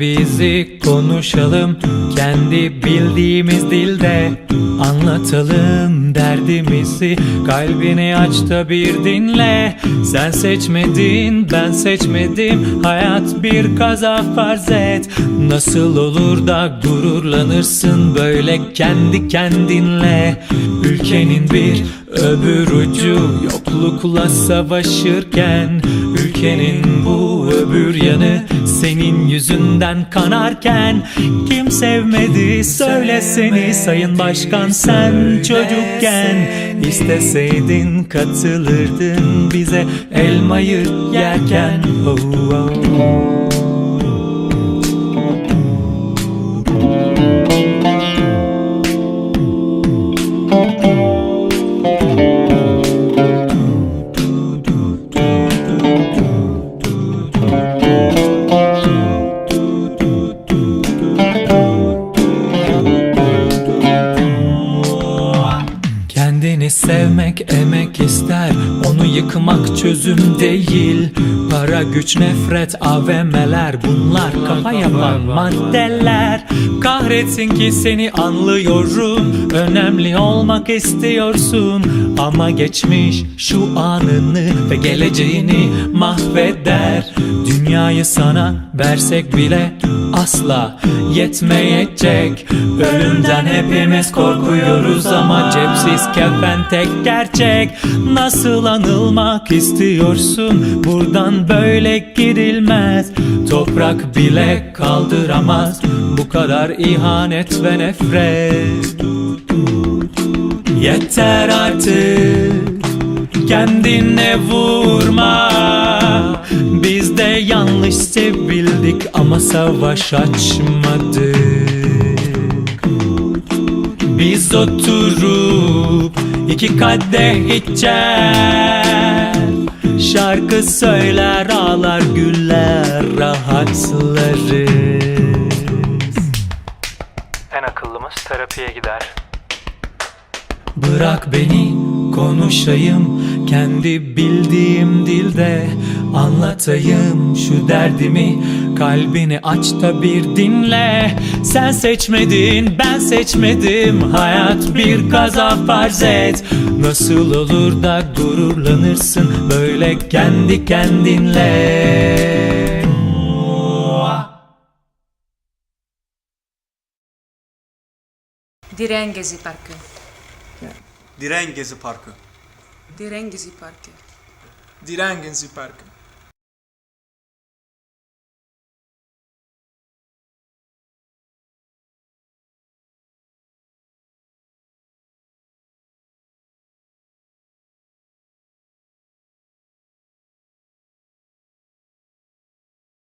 bizi konuşalım. Kendi bildiğimiz dilde Anlatalım derdimizi. Kalbini aç da bir dinle. Sen seçmedin ben seçmedim. Hayat bir kaza farz et. Nasıl olur da gururlanırsın Böyle kendi kendinle? Ülkenin bir öbür ucu Yoklukla savaşırken Ülkenin bu öbür yanı Senin yüzünden kanarken Kim sevmedi söyleseni Sayın Başkan sen çocukken İsteseydin katılırdın bize Elmayı yerken oh, oh. Sevmek emek ister. Onu yıkmak çözüm değil. Para güç nefret AVM'ler Bunlar kafa yapan maddeler. Kahretsin ki seni anlıyorum. Önemli olmak istiyorsun. Ama geçmiş şu anını Ve geleceğini mahveder Dünyayı sana versek bile asla yetmeyecek. Ölümden hepimiz korkuyoruz ama cepsiz kefen tek gerçek. Nasıl anılmak istiyorsun? Buradan böyle gidilmez Toprak bile kaldıramaz. Bu kadar ihanet ve nefret. Yeter artık. Kendine vurma yanlış sevildik ama savaş açmadık. Biz oturup iki kadeh içer. Şarkı söyler ağlar güller rahatlarız En akıllımız terapiye gider. Bırak beni konuşayım. Kendi bildiğim dilde Anlatayım şu derdimi kalbini aç da bir dinle Sen seçmedin ben seçmedim hayat bir kaza farz et Nasıl olur da gururlanırsın böyle kendi kendinle Diren Gezi Parkı. Diren Gezi Parkı. Diren Gezi Parkı. Diren Gezi Parkı.